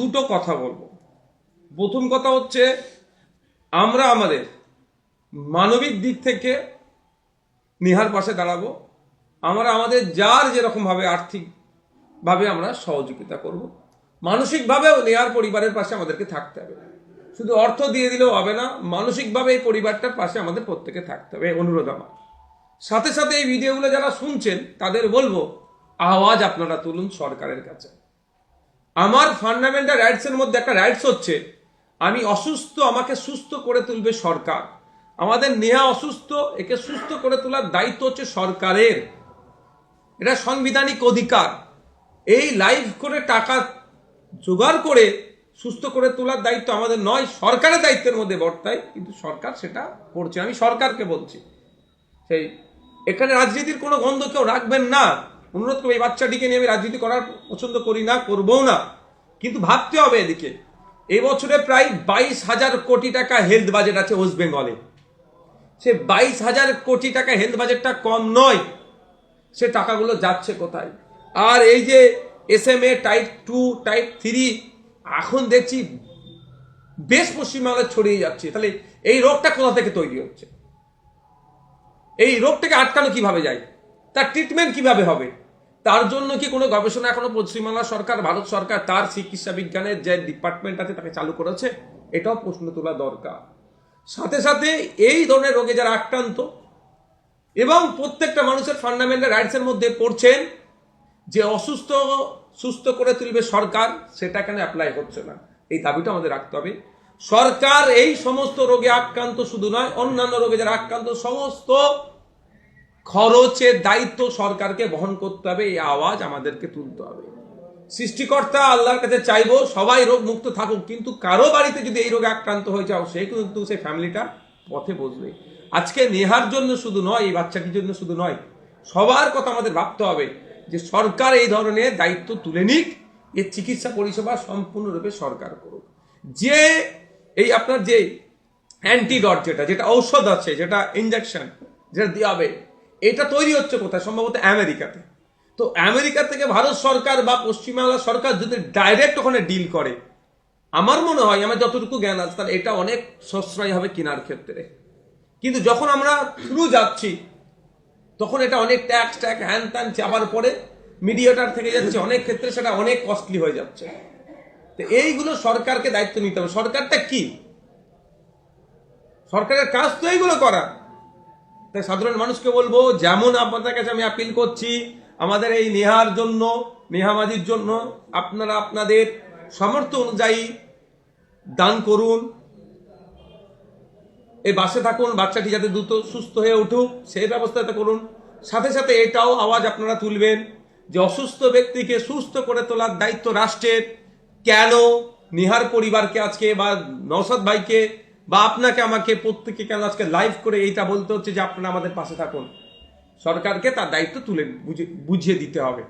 দুটো কথা বলব। প্রথম কথা হচ্ছে, আমরা আমাদের মানবিক দিক থেকে নিহার পাশে দাঁড়াবো। আমরা আমাদের যার যেরকমভাবে আর্থিকভাবে আমরা সহযোগিতা করব। মানসিকভাবেও নেহার পরিবারের পাশে আমাদেরকে থাকতে হবে। শুধু অর্থ দিয়ে দিলেও হবে না, মানসিকভাবে এই পরিবারটার পাশে আমাদের প্রত্যেকে থাকতে হবে অনুরোধ আমার। সাথে সাথে এই ভিডিওগুলো যারা শুনছেন, তাদের বলব, আওয়াজ আপনারা তুলুন সরকারের কাছে। আমার ফান্ডামেন্টাল রাইটসের মধ্যে একটা রাইটস হচ্ছে, আমি অসুস্থ, আমাকে সুস্থ করে তুলবে সরকার। আমাদের নেহা অসুস্থ, একে সুস্থ করে তোলার দায়িত্ব হচ্ছে সরকারের। এটা সাংবিধানিক অধিকার। এই লাইভ করে টাকা জোগাড় করে সুস্থ করে তোলার দায়িত্ব আমাদের নয়, সরকারের দায়িত্বের মধ্যে বর্তায়, কিন্তু সরকার সেটা করছে। আমি সরকারকে বলছি। সেই, এখানে রাজনীতির কোনো গন্ধ কেউ রাখবেন না। অনুরোধ করব এই বাচ্চাটিকে নিয়ে আমি রাজনীতি করার পছন্দ করি না, করবও না। কিন্তু ভাবতে হবে এদিকে। এই বছরে প্রায় বাইশ হাজার কোটি টাকা হেলথ বাজেট আছে ওয়েস্ট বেঙ্গলে সে বাইশ হাজার কোটি টাকা হেলথ বাজেটটা কম নয়। সে টাকাগুলো যাচ্ছে কোথায়? আর এই যে S M A type two type three এখন দেখছি বেশ পশ্চিমবাংলায় ছড়িয়ে যাচ্ছে। তাহলে এই রোগটা কোথা থেকে তৈরি হচ্ছে? এই রোগটাকে আটকানো কীভাবে যায়? তার ট্রিটমেন্ট কীভাবে হবে? তার জন্য কি কোনো গবেষণা এখনও পশ্চিমবাংলা সরকার, ভারত সরকার, তার চিকিৎসা বিজ্ঞানের যে ডিপার্টমেন্ট আছে তাকে চালু করেছে, এটাও প্রশ্ন তোলা দরকার। সাথে সাথে এই ধরনের রোগে যারা আক্রান্ত এবং প্রত্যেকটা মানুষের ফান্ডামেন্টাল রাইটসের মধ্যে পড়ছেন, যে অসুস্থ, সুস্থ করে তুলবে সরকার, সেটা কেন অ্যাপ্লাই হচ্ছে না? এই দাবিটা আমাদের রাখতে হবে। সরকার এই সমস্ত রোগে আক্রান্ত শুধু নয়, অন্যান্য রোগে যারা আক্রান্ত, সমস্ত খরচের দায়িত্ব সরকারকে বহন করতে হবে, এই আওয়াজ আমাদেরকে তুলতে হবে। সৃষ্টিকর্তা আল্লাহর কাছে চাইব সবাই রোগ মুক্ত থাকুক, কিন্তু কারও বাড়িতে যদি এই রোগে আক্রান্ত হয়ে যাও, সে কিন্তু সেই ফ্যামিলিটা পথে বসবে। আজকে নেহার জন্য শুধু নয়, এই বাচ্চাটির জন্য শুধু নয়, সবার কথা আমাদের ভাবতে হবে যে সরকার এই ধরনের দায়িত্ব তুলে নিক, এর চিকিৎসা পরিষেবা সম্পূর্ণরূপে সরকার করুক। যে এই আপনার যে অ্যান্টিডট যেটা যেটা ঔষধ আছে, যেটা ইঞ্জেকশন যেটা দেওয়া হবে এটা তৈরি হচ্ছে কোথায়? সম্ভবত আমেরিকাতে। তো আমেরিকা থেকে ভারত সরকার বা পশ্চিমবাংলা সরকার যদি ডাইরেক্ট ওখানে ডিল করে, আমার মনে হয়, আমার যতটুকু জ্ঞান আছে, তাহলে এটা অনেক সশ্রয় হবে কেনার ক্ষেত্রে। কিন্তু যখন আমরা থ্রু যাচ্ছি, তখন এটা অনেক ট্যাক্স ট্যাক হ্যান ত্যান চাপার পরে মিডিয়েটার থেকে যাচ্ছে, অনেক ক্ষেত্রে সেটা অনেক কস্টলি হয়ে যাচ্ছে। তো এইগুলো সরকারকে দায়িত্ব নিতে হবে। সরকারটা কি? সরকারের কাজ তো এইগুলো করা। তাই সাধারণ মানুষকে বলব, যেমন আপনাদের কাছে আমি আপিল করছি, আমাদের এই নেহার জন্য নেহামাজির জন্য, আপনারা আপনাদের সামর্থ্য অনুযায়ী দান করুন। এই বাসে থাকুন, বাচ্চাটি যাতে দ্রুত সুস্থ হয়ে উঠুক, সেই ব্যবস্থাটা করুন। সাথে সাথে এটাও আওয়াজ আপনারা তুলবেন যে অসুস্থ ব্যক্তিকে সুস্থ করে তোলার দায়িত্ব রাষ্ট্রের। কেন নিহার পরিবারকে আজকে বা নৌসাদ ভাইকে বা আপনাকে আমাকে প্রত্যেকে কেন আজকে লাইভ করে এইটা বলতে হচ্ছে যে আপনারা আমাদের পাশে থাকুন? সরকারকে তার দায়িত্ব তুলে বুঝে বুঝিয়ে দিতে হবে।